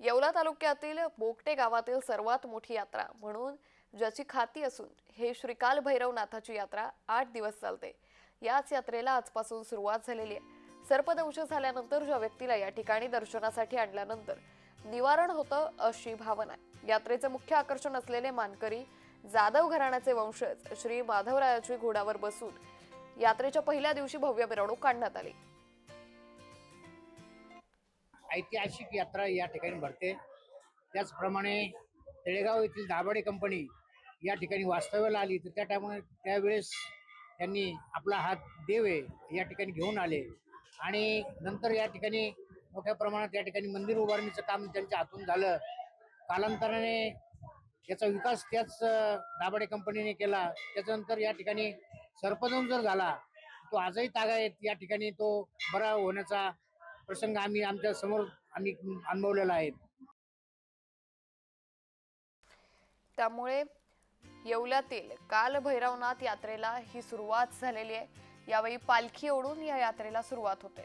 येवला तालुक्यातील बोगटे गावातील सर्वात मोठी यात्रा म्हणून ज्याची खाती असून हे श्रीकाल भैरवनाथाची यात्रा आठ दिवस चालते. याच यात्रेला आजपासून सुरुवात झालेली आहे. सर्पदंश झाल्यानंतर ज्या व्यक्तीला या ठिकाणी दर्शनासाठी आणल्यानंतर निवारण होतं अशी भावना आहे. यात्रेचे मुख्य आकर्षण असलेले मानकरी जाधव घराण्याचे वंशज श्री माधवरायाची घोड्यावर बसून यात्रेच्या पहिल्या दिवशी भव्य मिरवणूक काढण्यात आली. ऐतिहासिक यात्रा या ठिकाणी भरते. त्याचप्रमाणे तळेगाव येथील दाभाडे कंपनी या ठिकाणी वास्तव्याला आली. तर त्या टायमा त्यावेळेस त्यांनी आपला हात देव आहे या ठिकाणी घेऊन आले. आणि नंतर या ठिकाणी मोठ्या प्रमाणात या ठिकाणी मंदिर उभारणीचं काम त्यांच्या हातून झालं. कालांतराने याचा विकास त्याच दाभाडे कंपनीने केला. त्याच्यानंतर या ठिकाणी सर्पदंश जर झाला तो आजही तागायत या ठिकाणी तो बरा होण्याचा प्रसंग आम्ही आमच्यासमोर आम्ही अनुभवलेला आहे. त्यामुळे येवल्यातील काल भैरवनाथ यात्रेला ही सुरुवात झालेली आहे. यावेळी पालखी ओढून या यात्रेला सुरुवात होते.